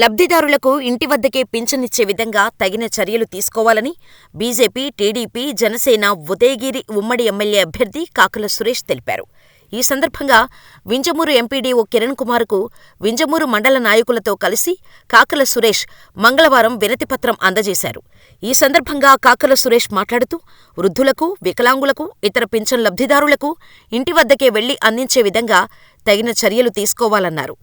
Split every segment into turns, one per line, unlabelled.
లబ్ధిదారులకు ఇంటి వద్దకే పింఛనిచ్చే విధంగా తగిన చర్యలు తీసుకోవాలని బీజేపీ, టీడీపీ, జనసేన ఉదయగిరి ఉమ్మడి ఎమ్మెల్యే అభ్యర్థి కాకల సురేష్ తెలిపారు. ఈ సందర్భంగా వింజమూరు ఎంపీడీఓ కిరణ్ కుమార్కు వింజమూరు మండల నాయకులతో కలిసి కాకల సురేష్ మంగళవారం వినతిపత్రం అందజేశారు. ఈ సందర్భంగా కాకల సురేష్ మాట్లాడుతూ వృద్ధులకు, వికలాంగులకు, ఇతర పింఛన్ లబ్ధిదారులకు ఇంటి వద్దకే వెళ్ళి అందించే విధంగా తగిన చర్యలు తీసుకోవాలన్నారు.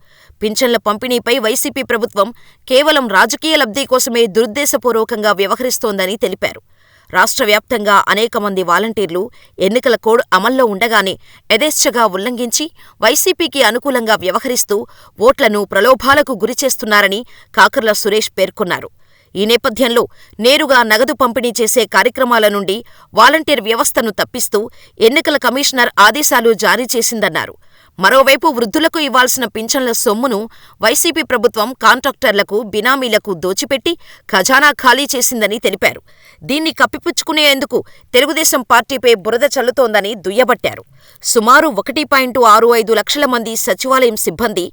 పింఛన్ల పంపిణీపై వైసీపీ ప్రభుత్వం కేవలం రాజకీయ లబ్ధి కోసమే దురుద్దేశపూర్వకంగా వ్యవహరిస్తోందని తెలిపారు. రాష్ట్ర వ్యాప్తంగా అనేక మంది వాలంటీర్లు ఎన్నికల కోడ్ అమల్లో ఉండగానే యథేచ్ఛగా ఉల్లంఘించి వైసీపీకి అనుకూలంగా వ్యవహరిస్తూ ఓట్లను ప్రలోభాలకు గురిచేస్తున్నారని కాకర్ల సురేష్ పేర్కొన్నారు. ఈ నేపథ్యంలో నేరుగా నగదు పంపిణీ చేసే కార్యక్రమాల నుండి వాలంటీర్ వ్యవస్థను తప్పిస్తూ ఎన్నికల కమిషనర్ ఆదేశాలు జారీ చేసిందన్నారు. మరోవైపు వృద్ధులకు ఇవ్వాల్సిన పింఛన్ల సొమ్మును వైసీపీ ప్రభుత్వం కాంట్రాక్టర్లకు, బినామీలకు దోచిపెట్టి ఖజానా ఖాళీ చేసిందని తెలిపారు. దీన్ని కప్పిపుచ్చుకునేందుకు తెలుగుదేశం పార్టీపై బురద చల్లుతోందని దుయ్యబట్టారు. సుమారు ఒకటి పాయింట్ ఆరు ఐదు లక్షల మంది సచివాలయం సిబ్బంది,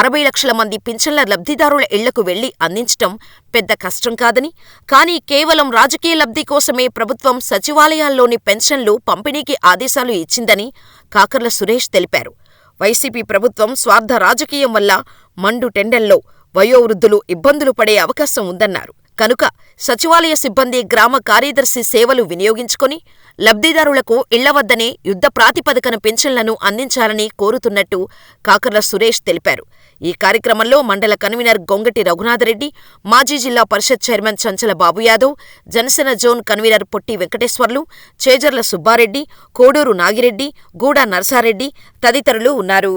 అరవై లక్షల మంది పింఛన్ల లబ్ధిదారుల ఇళ్ళకు వెళ్ళి అందించటం పెద్ద కష్టం కాదని, కానీ కేవలం రాజకీయ లబ్ధి కోసమే ప్రభుత్వం సచివాలయాల్లోని పెన్షన్లు పంపిణీకి ఆదేశాలు ఇచ్చిందని కాకర్ల సురేష్ తెలిపారు. వైసీపీ ప్రభుత్వం స్వార్థ రాజకీయం వల్ల మండు టెండల్లో వయోవృద్ధులు ఇబ్బందులు పడే అవకాశం ఉందన్నారు. కనుక సచివాలయ సిబ్బంది గ్రామ కార్యదర్శి సేవలు వినియోగించుకుని లబ్ధిదారులకు ఇళ్ళ వద్దనే యుద్ధ ప్రాతిపదికన పింఛన్లను అందించాలని కోరుతున్నట్టు కాకర్ల సురేష్ తెలిపారు. ఈ కార్యక్రమంలో మండల కన్వీనర్ గొంగటి రఘునాథరెడ్డి, మాజీ Zilla Parishad chairman Chanchala Babuyadav, Janasena zone convener Potti Venkateswarlu, Chejarla Subbareddy, Koduru Nagireddy, Guda Narsareddy తదితరులు ఉన్నారు.